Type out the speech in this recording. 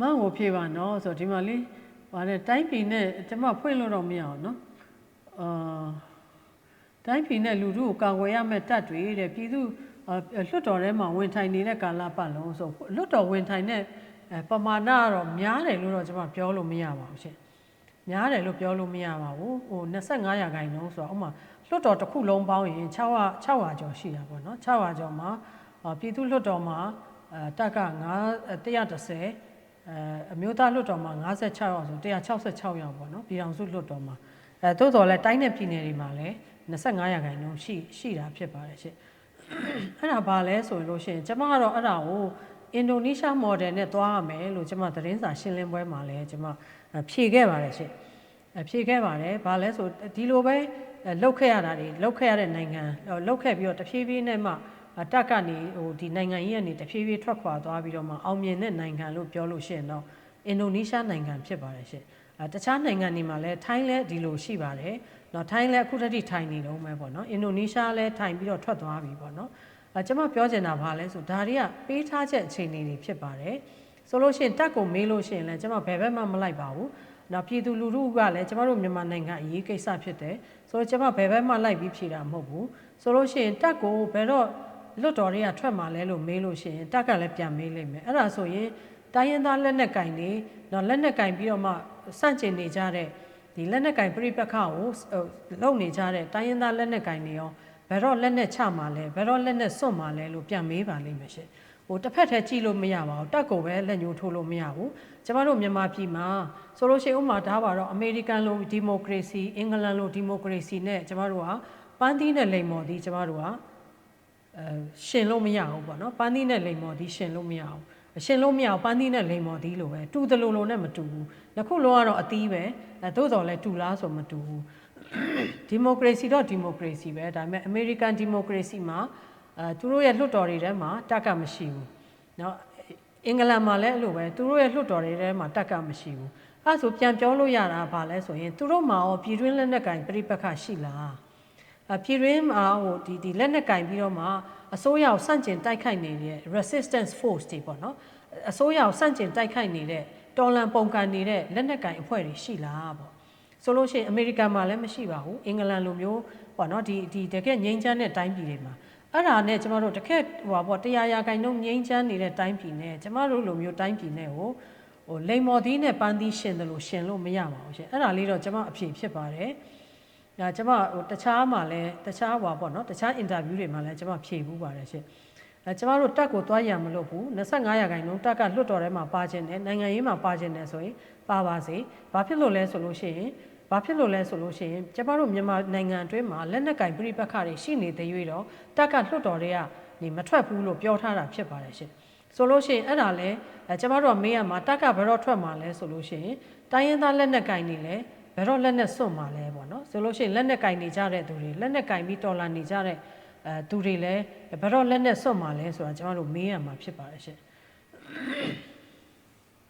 မန့်ကိုဖြေပါနော်ဆိုတော့ဒီမှာလေးဗါတဲ့တိုင်းပြည်နဲ့ကျမဖွင့်လို့တော့မရအောင်နော်အာတိုင်းပြည်နဲ့လူထုကိုကာကွယ်ရမယ့်တပ်တွေတဲ့ပြည်သူအာလွတ်တော်ထဲမှာဝင်ထိုင်နေတဲ့ကာလပတ်လုံးဆိုလွတ်တော်ဝင်ထိုင်တဲ့အဲပမာဏကတော့များတယ်လို့တော့ကျမပြောလို့မရပါဘူးရှင်များတယ်လို့ပြောလို့မရပါဘူးဟို25ရာခိုင်နှုန်းဆိုတော့ဥမာလွတ်တော်တစ်ခုလုံးပေါင်းရင်600 600ကျော်ရှိတာပေါ့နော်600ကျော်မှာအာပြည်သူလွတ်တော်မှာအဲတက်က9 130 အဲအမျိုးသားလွှတ်တော်မှာ56ရောက်ဆို166ရောက်ပေါ့နော်ပြည်ထောင်စုလွှတ်တော်မှာအဲသို့တော်လည်းတိုင်းနဲ့ပြည်နယ်တွေမှာလည်း25ရာခိုင်နှုန်းရှိရှိတာဖြစ်ပါတယ်ရှင့်အဲ့ဒါဘာလဲဆိုလို့ရှိရင်ကျမကတော့အဲ့ဒါကိုအင်ဒိုနီးရှားမော်ဒယ်နဲ့သွားရမယ်လို့ကျမသတင်းစာရှင်းလင်းပွဲမှာလည်းကျမဖြေခဲ့ပါတယ်ရှင့်အဖြေခဲ့ပါတယ်ဘာလဲဆိုဒီလိုပဲလောက်ခဲ့ရတာတွေလောက်ခဲ့ရတဲ့နိုင်ငံလောက်ခဲ့ပြီးတော့တဖြည်းဖြည်းနဲ့မှ တက်ကနေဟိုဒီနိုင်ငံကြီးကနေတဖြည်းဖြည်းထွက်ခွာသွားပြီးတော့မှအောင်မြင်တဲ့နိုင်ငံလို့ပြောလို့ရှိရင်တော့အင်ဒိုနီးရှားနိုင်ငံဖြစ်ပါတယ်ရှင့်အဲတခြားနိုင်ငံတွေမှာလည်းထိုင်းလည်းဒီလိုရှိပါတယ်နော်ထိုင်းလည်းအခုတည်းထိုင်နေတော့မယ်ပေါ့နော်အင်ဒိုနီးရှားလည်းထိုင်ပြီးတော့ထွက်သွားပြီပေါ့နော်အဲကျွန်မပြောချင်တာဘာလဲဆိုဒါတွေကပေးထားချက်အခြေအနေတွေဖြစ်ပါတယ်ဆိုလို့ရှိရင်တက်ကိုမေးလို့ရှိရင်လည်းကျွန်မဘယ်ဘက်မှမလိုက်ပါဘူးနောက်ပြည်သူလူထုကလည်းကျမတို့မြန်မာနိုင်ငံအရေးကိစ္စဖြစ်တယ်ဆိုတော့ကျမဘယ်ဘက်မှလိုက်ပြီးဖြေတာမဟုတ်ဘူးဆိုလို့ရှိရင်တက်ကိုဘယ်တော့ လွတ်တော်တွေကထွက်มาလဲလို့မေးလို့ရှိရင်တက်ကလည်းပြန်မေးလိမ့်မယ်အဲ့ဒါဆိုရင်တိုင်းရင်းသားလက်နက်ကင်တွေတော့လက်နက်ကင်ပြီးတော့မှစန့်ကျင်နေကြတဲ့ဒီလက်နက်ကင်ပြိပက္ခကိုလုံနေကြတဲ့တိုင်းရင်းသားလက်နက်ကင်တွေရောဘယ်တော့လက်နက်ချမှာလဲဘယ်တော့လက်နက်စွန့်မှာလဲလို့ပြန်မေးပါလိမ့်မယ်ရှင်ဟိုတစ်ဖက်တည်းကြည့်လို့မရပါဘူးတက်ကိုပဲလက်ညှိုးထိုးလို့မရဘူးကျမတို့မြန်မာပြည်မှာဆိုလို့ရှိရင်ဥမာဒါပါတော့အမေရိကန်လိုဒီမိုကရေစီအင်္ဂလန်လိုဒီမိုကရေစီနဲ့ကျမတို့ကပန်းသီးနဲ့လိမ်မော်သီးကျမတို့က အဲရှင်လို့မရဘူးပေါ့နော်ပန်းသီးနဲ့လိမ်မော်သီးရှင်လို့မရဘူးရှင်လို့မရဘူးပန်းသီးနဲ့လိမ်မော်သီးလိုပဲတူတလူလိုနဲ့မတူဘူးနှစ်ခုလုံးကတော့အသီးပဲအဲသို့တော်လည်းတူလားဆိုမတူဘူးဒီမိုကရေစီတော့ဒီမိုကရေစီပဲဒါပေမဲ့အမေရိကန်ဒီမိုကရေစီမှာအဲသူတို့ရဲ့လွှတ်တော်တွေထဲမှာတက်ကမရှိဘူးเนาะအင်္ဂလန်မှာလည်းအဲ့လိုပဲသူတို့ရဲ့လွှတ်တော်တွေထဲမှာတက်ကမရှိဘူးအဲဆိုပြန်ပြောလို့ရတာဘာလဲဆိုရင်သူတို့မှာရောပြည်တွင်းလက်နက်ကင်ပြိပက္ခရှိလားအ ပြည်တွင်းမှာဟိုဒီဒီလက်နက်ကင်ပြီးတော့မှအစိုးရကိုစန့်ကျင်တိုက်ခိုက်နေတဲ့ resistance force တွေပေါ့နော်အစိုးရကိုစန့်ကျင်တိုက်ခိုက်နေတဲ့တော်လန်ပုံကန်နေတဲ့လက်နက်ကင်အဖွဲ့တွေရှိလားပေါ့ဆိုလို့ရှိရင်အမေရိကန်မှာလည်းမရှိပါဘူးအင်္ဂလန်လိုမျိုးပေါ့နော်ဒီဒီတကယ်ငြိမ်းချမ်းတဲ့တိုင်းပြည်တွေမှာအဲ့ဒါနဲ့ကျမတို့တကယ်ဟိုပါပေါ့တရားရာခိုင်နှုန်းငြိမ်းချမ်းနေတဲ့တိုင်းပြည်နဲ့ကျမတို့လိုမျိုးတိုင်းပြည်နဲ့ဟိုဟိုလိမ်မော်သီးနဲ့ပန်းသီးရှင်တယ်လို့ရှင်လို့မရပါဘူးရှင်အဲ့ဒါလေးတော့ကျမအဖြေဖြစ်ပါတယ် ညာကျမဟိုတခြားမှာလည်းတခြားဟွာပေါ့နော်တခြားအင်တာဗျူးတွေမှာလည်းကျမဖြေဘူးပါတယ်ရှင်အဲကျမတို့တက်ကိုသွားရမလို့ဘူး25ရာခိုင်နှုန်းတက်ကလွတ်တော်ထဲမှာပါခြင်းနဲ့နိုင်ငံရေးမှာပါခြင်းနဲ့ဆိုရင်ပါပါစေဘာဖြစ်လို့လဲဆိုလို့ရှိရင်ဘာဖြစ်လို့လဲဆိုလို့ရှိရင်ကျမတို့မြန်မာနိုင်ငံအတွင်းမှာလက်နက်ကင်ပြိပက္ခတွေရှိနေတဲ့၍တော့တက်ကလွတ်တော်တွေကနေမထွက်ဘူးလို့ပြောထားတာဖြစ်ပါတယ်ရှင်ဆိုလို့ရှိရင်အဲ့ဒါလဲကျမတို့ကမေးရမှာတက်ကဘယ်တော့ထွက်မှာလဲဆိုလို့ရှိရင်တိုင်းရင်းသားလက်နက်ကင်တွေလည်းဘယ်တော့လက်နဲ့စွန့်မှာလဲပေါ့နော် ဆိုလို့ရှိရင်လက်နဲ့ကင်နေကြတဲ့သူတွေလက်နဲ့ကင်ပြီးတော်လာနေကြတဲ့အဲသူတွေလည်းဘယ်တော့လက်နဲ့စွန့်မှာလဲဆိုတာကျွန်တော်တို့မေးရမှာဖြစ်ပါတယ်ရှင်